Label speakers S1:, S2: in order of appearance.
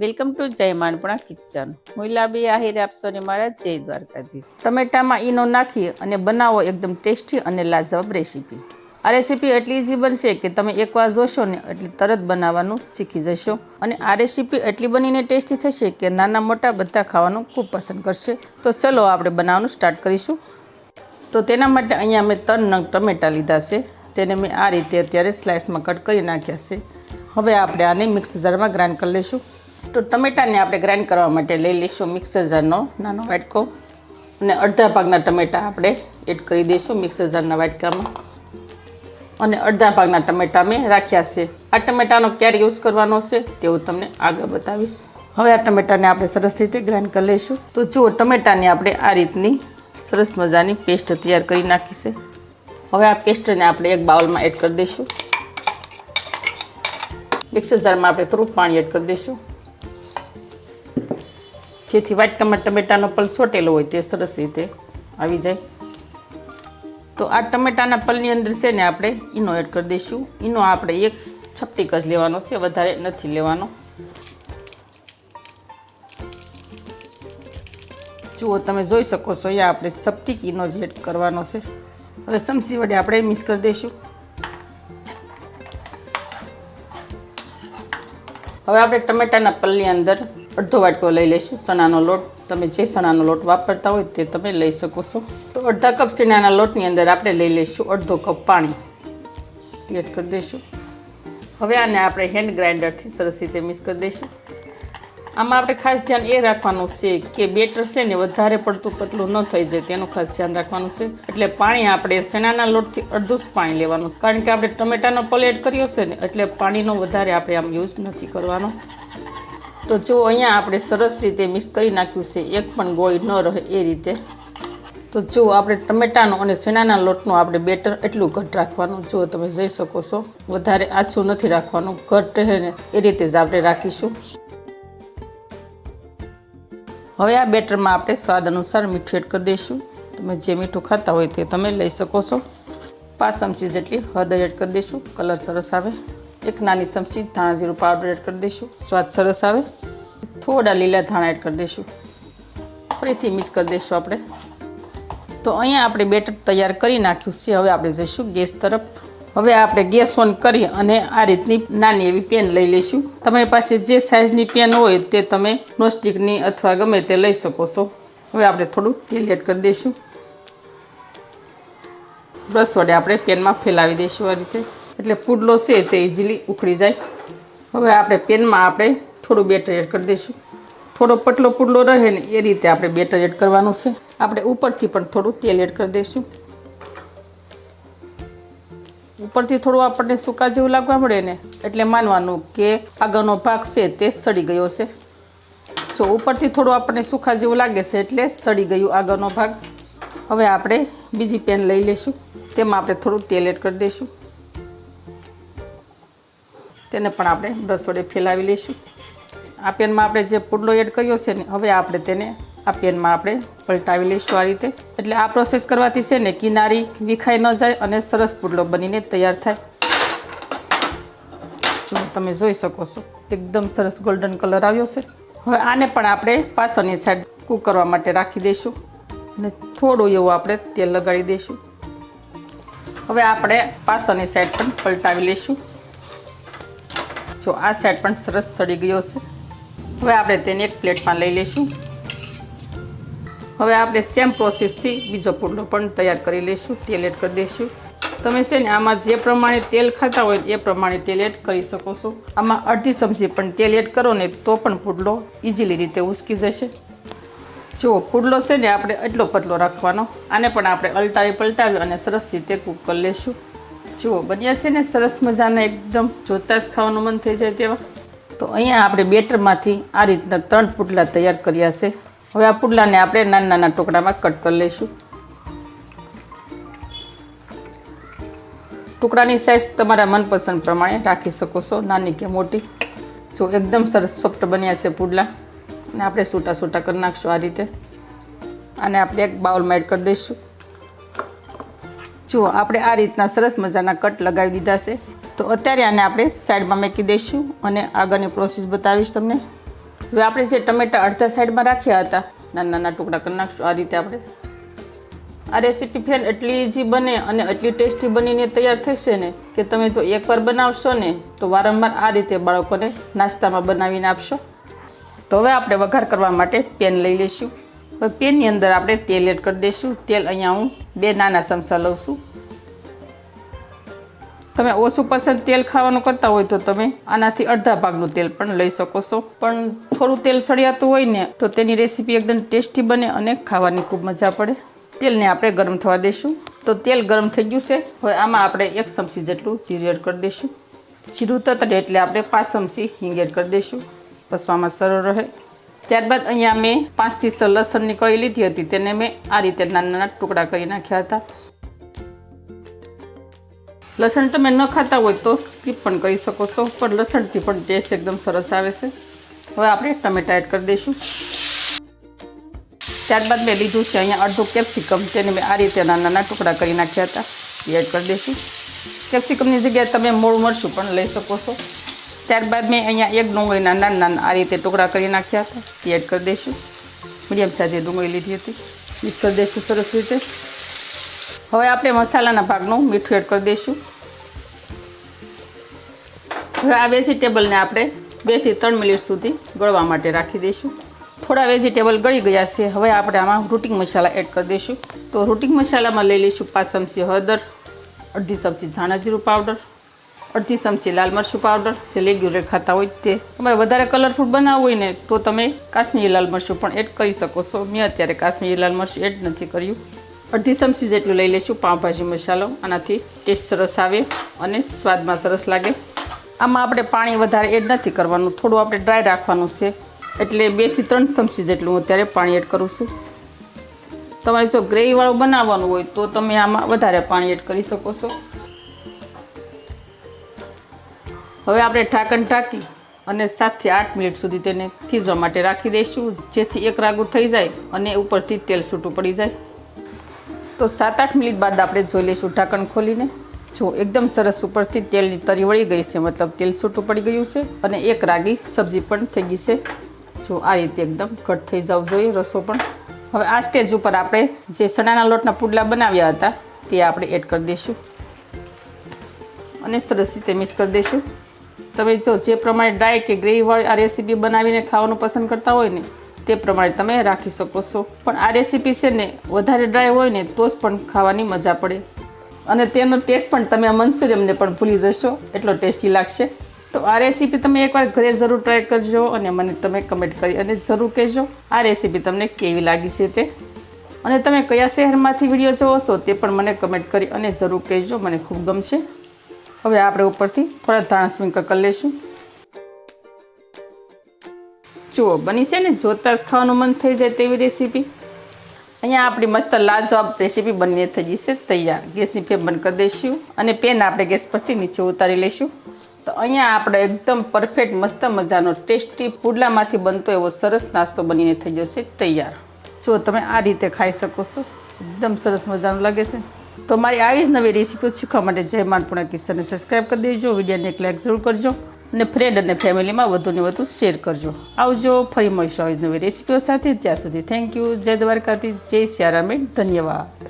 S1: Welcome to જય માનપણા kitchen હું લાબી આહિર આપશો ને મારા જય દ્વારકાધીશ ટમેટામાં ઈનો નાખી અને બનાવો એકદમ ટેસ્ટી અને લાજવાબ રેસીપી આ રેસીપી એટલી ઇઝી બનશે કે તમે એકવાર જોશો ને એટલે તરત બનાવવાનું શીખી જશો. અને આ રેસીપી એટલી બનીને ટેસ્ટી થશે કે નાના મોટા બધા ખાવાનું ખૂબ પસંદ કરશે. તો ચલો આપણે બનાવવાનું સ્ટાર્ટ કરીશું. તો તેના માટે અહીંયા મેં ત્રણ નંગ ટમેટાં લીધા છે. તેને મેં આ રીતે અત્યારે સ્લાઇસમાં કટ કરી નાખ્યા છે. હવે આપણે આને મિક્સ જારમાં ગ્રાઇન્ડ કરી લઈશું તો ટમેટાને આપણે ગ્રાઇન્ડ કરવા માટે લઈ લઈશું મિક્સર જારનો, નાનો વાટકો. અને અડધા ભાગના ટમેટા આપણે એડ કરી દઈશું મિક્સર જારના વાટકામાં. અને અડધા ભાગના ટમેટા મેં રાખ્યા છે. આ ટમેટાનો ક્યારે યુઝ કરવાનો છે તેવું તમને આગળ બતાવીશ. હવે આ ટમેટાને આપણે સરસ રીતે ગ્રાઇન્ડ કરી લઈશું. તો જુઓ, ટમેટાને આપણે આ રીતની સરસ મજાની પેસ્ટ તૈયાર કરી નાખી હવે આ પેસ્ટને આપણે એક બાઉલમાં એડ કરી દઈશું. મિક્સર જારમાં આપણે થોડું પાણી એડ કરી દઈશું. જેથી વાટકામાં ટમેટાનો પલ સોટેલો હોય તે સરસ રીતે આવી જાય. તો આ ટમેટાના પલની અંદર છે ને આપણે ઈનો એડ કરી દઈશું. ઈનો આપણે એક છપટીક જ લેવાનો છે, વધારે નથી લેવાનો. જુઓ તમે જોઈ શકો છો, અહીંયા આપણે છપટીક ઈનો જ એડ કરવાનો છે. હવે સમસી વડે આપણે મિક્સ કરી દઈશું. હવે આપણે ટમેટાના પલની અંદર અડધો વાટકો લઈ લઈશું ચણાનો લોટ. તમે જે ચણાનો લોટ વાપરતા હોય તે તમે લઈ શકો છો. તો અડધા કપ ચણાના લોટની અંદર આપણે લઈ લઈશું અડધો કપ પાણી. એડ કરી દઈશું. હવે આને આપણે હેન્ડ ગ્રાઇન્ડરથી સરસ રીતે મિક્સ કરી દઈશું. આમાં આપણે ખાસ ધ્યાન એ રાખવાનું છે કે બેટર છે ને વધારે પડતું પતલું ન થઈ જાય, તેનું ખાસ ધ્યાન રાખવાનું છે. એટલે પાણી આપણે ચણાના લોટથી અડધું જ પાણી લેવાનું. કારણ કે આપણે ટમેટાનો પલ કર્યો છે ને, એટલે પાણીનો વધારે આપણે આમ યુઝ નથી કરવાનો. તો જો અહીંયા આપણે સરસ રીતે મિક્સ કરી નાખ્યું છે, એક પણ ગોળી ન રહે એ રીતે. તો જો આપણે ટમેટાનો અને સેણાના લોટનો આપણે બેટર એટલું ઘટ રાખવાનું, જો તમે જઈ શકો છો. વધારે આછું નથી રાખવાનું ઘટ રહે ને એ રીતે જ આપણે રાખીશું. હવે આ બેટરમાં આપણે સ્વાદ અનુસાર મીઠું એડ કરી દઈશું. તમે જે મીઠું ખાતા હોય તે તમે લઈ શકો છો. પાંચ ચમચી જેટલી હળદર એડ કરી દઈશું, કલર સરસ આવે. એક નાની ચમચી ધાણા જીરું પાવડર એડ કરી દઈશું. સ્વાદ સરસ આવે. થોડા લીલા ધાણા એડ કરી દઈશું. ફરીથી મિક્સ કરી દઈશું આપણે. તો અહીંયા આપણે બેટર તૈયાર કરી નાખ્યું છે. હવે આપણે જઈશું ગેસ તરફ. હવે આપણે ગેસ ઓન કરી અને આ રીતની નાની એવી પેન લઈ લઈશું. તમારી પાસે જે સાઇઝની પેન હોય તે તમે નોસ્ટિકની અથવા ગમે તે લઈ શકો છો. હવે આપણે થોડું તેલ એડ કરી દઈશું. બ્રશ વડે આપણે પેનમાં ફેલાવી દઈશું આ રીતે. એટલે પુડલો છે તે ઇઝીલી ઉખડી જાય. હવે આપણે પેનમાં આપણે થોડું બેટર એડ કરી દઈશું. થોડો પતલો પુડલો રહે ને એ રીતે આપણે બેટર એડ કરવાનું છે. આપણે ઉપરથી પણ થોડું તેલ એડ કરી દઈશું. ઉપરથી થોડું આપણને સૂકા જેવું લાગવા મળે ને, એટલે માનવાનું કે આગળનો ભાગ છે તે સડી ગયો છે. જો ઉપરથી થોડું આપણને સૂકા જેવું લાગે છે એટલે સડી ગયું આગળનો ભાગ. હવે આપણે બીજી પેન લઈ લઈશું. તેમાં આપણે થોડું તેલ એડ કરી દઈશું. તેને પણ આપણે બ્રશ વડે ફેલાવી લઈશું. આ પેનમાં આપણે જે પુડલો એડ કર્યો છે ને, હવે આપણે તેને આ પેનમાં આપણે પલટાવી લઈશું આ રીતે. એટલે આ પ્રોસેસ કરવાથી છે ને, કિનારી વિખાઈ ન જાય અને સરસ પુડલો બનીને તૈયાર થાય. જો તમે જોઈ શકો છો, એકદમ સરસ ગોલ્ડન કલર આવ્યો છે. હવે આને પણ આપણે પાછળની સાઈડ કૂક કરવા માટે રાખી દઈશું અને થોડું એવું આપણે તેલ લગાડી દઈશું. હવે આપણે પાછળની સાઈડ પણ પલટાવી લઈશું. જો આ સાઈડ પણ સરસ સડી ગયો છે. હવે આપણે તેને એક પ્લેટમાં લઈ લઈશું. હવે આપણે સેમ પ્રોસેસથી બીજો પુડલો પણ તૈયાર કરી લઈશું, તેલ એડ કરી દઈશું. તમે છે ને આમાં જે પ્રમાણે તેલ ખાતા હોય એ પ્રમાણે તેલ એડ કરી શકો છો. આમાં અડધી ચમચી પણ તેલ એડ કરો ને તો પણ પુડલો ઇઝીલી રીતે ઉસકી જશે. જુઓ પુડલો છે ને આપણે એટલો પતલો રાખવાનો, આને પણ આપણે અલટાવી પલટાવી અને સરસ રીતે કૂક કરી લઈશું. જુઓ, બન્યા છે ને સરસ મજાના એકદમ જોતાં જ ખાવાનું મન થઈ જાય તેવા. તો અહીંયા આપણે બેટરમાંથી આ રીતના ત્રણ પુડલા તૈયાર કર્યા છે. હવે આ પુડલાને આપણે નાના નાના ટુકડામાં કટ કરી લઈશું. ટુકડાની સાઇઝ તમારા મનપસંદ પ્રમાણે રાખી શકો છો, નાની કે મોટી. જો એકદમ સરસ સોફ્ટ બન્યા છે પુડલા. અને આપણે સૂટા સૂટા કરી નાખશું આ રીતે. અને આપણે એક બાઉલમાં એડ કરી દઈશું. જુઓ આપણે આ રીતના સરસ મજાના કટ લગાવી દીધા છે, તો અત્યારે આને આપણે સાઈડમાં મૂકી દઈશું અને આગળની પ્રોસેસ બતાવીશ તમને. હવે આપણે જે ટમેટા અડધા સાઈડમાં રાખ્યા હતા, નાના નાના ટુકડા કરી નાખશું. આ રીતે આપણે આ રેસીપી ફ્રેન્ડ એટલી ઇઝી બને અને એટલી ટેસ્ટી બનીને તૈયાર થશે ને, કે તમે જો એકવાર બનાવશો ને, તો વારંવાર આ રીતે બાળકોને નાસ્તામાં બનાવીને આપશો. તો હવે આપણે વઘાર કરવા માટે પેન લઈ લઈશું. હવે પેનની અંદર આપણે તેલ એડ કરી દઈશું. તેલ અહીંયા હું બે નાના ચમચા લઉં છું. તમે ઓછું પસંદ તેલ ખાવાનું કરતા હોય તો તમે આનાથી અડધા ભાગનું તેલ પણ લઈ શકો છો. પણ થોડું તેલ સળિયાતું હોય ને તો તેની રેસીપી એકદમ ટેસ્ટી બને અને ખાવાની ખૂબ મજા પડે. તેલને આપણે ગરમ થવા દઈશું તો તેલ ગરમ થઈ ગયું છે. હવે આમાં આપણે એક ચમચી જેટલું જીરું એડ કરી દઈશું જીરું તતડે એટલે આપણે પાંચ ચમચી હિંગ એડ કરી દઈશું પસવામાં સરળ રહે. ત્યારબાદ અહીંયા મેં પાંચથી છ લસણની કળી લીધી હતી, તેને મેં આ રીતે નાના નાના ટુકડા કરી નાખ્યા હતા. લસણ તમે ન ખાતા હોય તો સ્કીપ પણ કરી શકો છો, પણ લસણથી પણ ટેસ્ટ એકદમ સરસ આવે છે. હવે આપણે ટમેટા એડ કરી દઈશું. ત્યારબાદ મેં લીધું છે અહીંયા અડધું કેપ્સિકમ, તેને મેં આ રીતે નાના નાના ટુકડા કરી નાખ્યા હતા. એ એડ કરી દઈશું. કેપ્સિકમની જગ્યાએ તમે મૂળ મરચું પણ લઈ શકો છો. ત્યારબાદ મેં અહીંયા એક ડુંગળીના નાના નાના આ રીતે ટુકડા કરી નાખ્યા હતા. એ એડ કરી દઈશું. મીડિયમ સાઈઝે ડુંગળી લીધી હતી. મિક્સ કરી દઈશું સરસ રીતે. હવે આપણે મસાલાના ભાગનું મીઠું એડ કરી દઈશું. હવે આ વેજીટેબલને આપણે બેથી ત્રણ મિનિટ સુધી ગળવા માટે રાખી દઈશું. થોડા વેજીટેબલ ગળી ગયા છે. હવે આપણે આમાં રૂટિંગ મસાલા એડ કરી દઈશું. તો રૂટિંગ મસાલામાં લઈ લઈશું પાંચ ચમચી હળદર, અડધી ચમચી ધાણા જીરું પાવડર અડધી ચમચી લાલ મરચું પાવડર જે રેગ્યુલર ખાતા હોય તે. તમારે વધારે કલરફુલ બનાવવું હોય ને તો તમે કાશ્મીરી લાલ મરચું પણ એડ કરી શકો છો. મેં અત્યારે કાશ્મીરી લાલ મરચું એડ નથી કર્યું. અડધી ચમચી જેટલું લઈ લઈશું પાઉંભાજી મસાલો. આનાથી ટેસ્ટ સરસ આવે અને સ્વાદમાં સરસ લાગે. આમાં આપણે પાણી વધારે એડ નથી કરવાનું, થોડું આપણે ડ્રાય રાખવાનું છે. એટલે બેથી ત્રણ ચમચી જેટલું હું અત્યારે પાણી એડ કરું છું. તમારે જો ગ્રેવીવાળું બનાવવાનું હોય તો તમે આમાં વધારે પાણી એડ કરી શકો છો. હવે આપણે ઢાંકણ ઢાંકી અને સાતથી આઠ મિનિટ સુધી તેને થીજવા માટે રાખી દઈશું. જેથી એક રાગુ થઈ જાય અને ઉપરથી તેલ છૂટું પડી જાય. તો સાત આઠ મિનિટ બાદ આપણે જોઈ લઈશું ઢાંકણ ખોલીને. જો એકદમ સરસ ઉપરથી તેલની તરી વળી ગઈ છે, મતલબ તેલ છૂટું પડી ગયું છે અને એક રાગી સબ્જી પણ થઈ ગઈ છે. જો આ રીતે એકદમ ઘટ થઈ જવું જોઈએ રસો પણ. હવે આ સ્ટેજ ઉપર આપણે જે ચણાના લોટના પુડલા બનાવ્યા હતા, તે આપણે એડ કરી દઈશું. અને સરસ રીતે મિક્સ કરી દઈશું. તમે જો જે પ્રમાણે ડ્રાય કે ગ્રેવીવાળી આ રેસીપી બનાવીને ખાવાનું પસંદ કરતા હોય ને, તે પ્રમાણે તમે રાખી શકો છો. પણ આ રેસીપી છે ને, વધારે ડ્રાય હોય ને, તો જ પણ ખાવાની મજા પડે. અને તેનો ટેસ્ટ પણ તમે મંચુરિયમને પણ ભૂલી જશો, એટલો ટેસ્ટી લાગશે. તો આ રેસીપી તમે એકવાર ઘરે જરૂર ટ્રાય કરજો અને મને તમે કમેન્ટ કરી અને જરૂર કહેજો આ રેસીપી તમને કેવી લાગી છે તે. અને તમે કયા શહેરમાંથી વીડિયો જોવો છો તે પણ મને કમેન્ટ કરી અને જરૂર કહેજો, મને ખૂબ ગમશે. હવે આપણે ઉપરથી થોડા ધાણા સ્પ્રિંકલ કરી લઈશું જુઓ, બની છે ને, જોતાં જ ખાવાનું મન થઈ જાય તેવી રેસીપી અહીંયા આપણી મસ્ત લાજવાબ રેસીપી બનીને થઈ જશે તૈયાર. ગેસની ફેમ બંધ કરી દઈશું અને પેન આપણે ગેસ પરથી નીચે ઉતારી લઈશું. તો અહીંયા આપણે એકદમ પરફેક્ટ મસ્ત મજાનો ટેસ્ટી પુડલામાંથી બનતો એવો સરસ નાસ્તો બનીને થઈ જશે તૈયાર. જો તમે આ રીતે ખાઈ શકો છો. એકદમ સરસ મજાનું લાગે છે. તો મારી આવી જ નવી રેસીપીઓ શીખવા માટે જય માનપુણા કિસ્સાને સબસ્ક્રાઈબ કરી દેજો, વિડીયોને એક લાઈક જરૂર કરજો અને ફ્રેન્ડ અને ફેમિલીમાં વધુને વધુ શેર કરજો. આવજો ફરી મળીશું આવી જ નવી રેસીપીઓ સાથે. ત્યાં સુધી થેન્ક યુ જય દ્વારકાથી જય સિયારામેન ધન્યવાદ.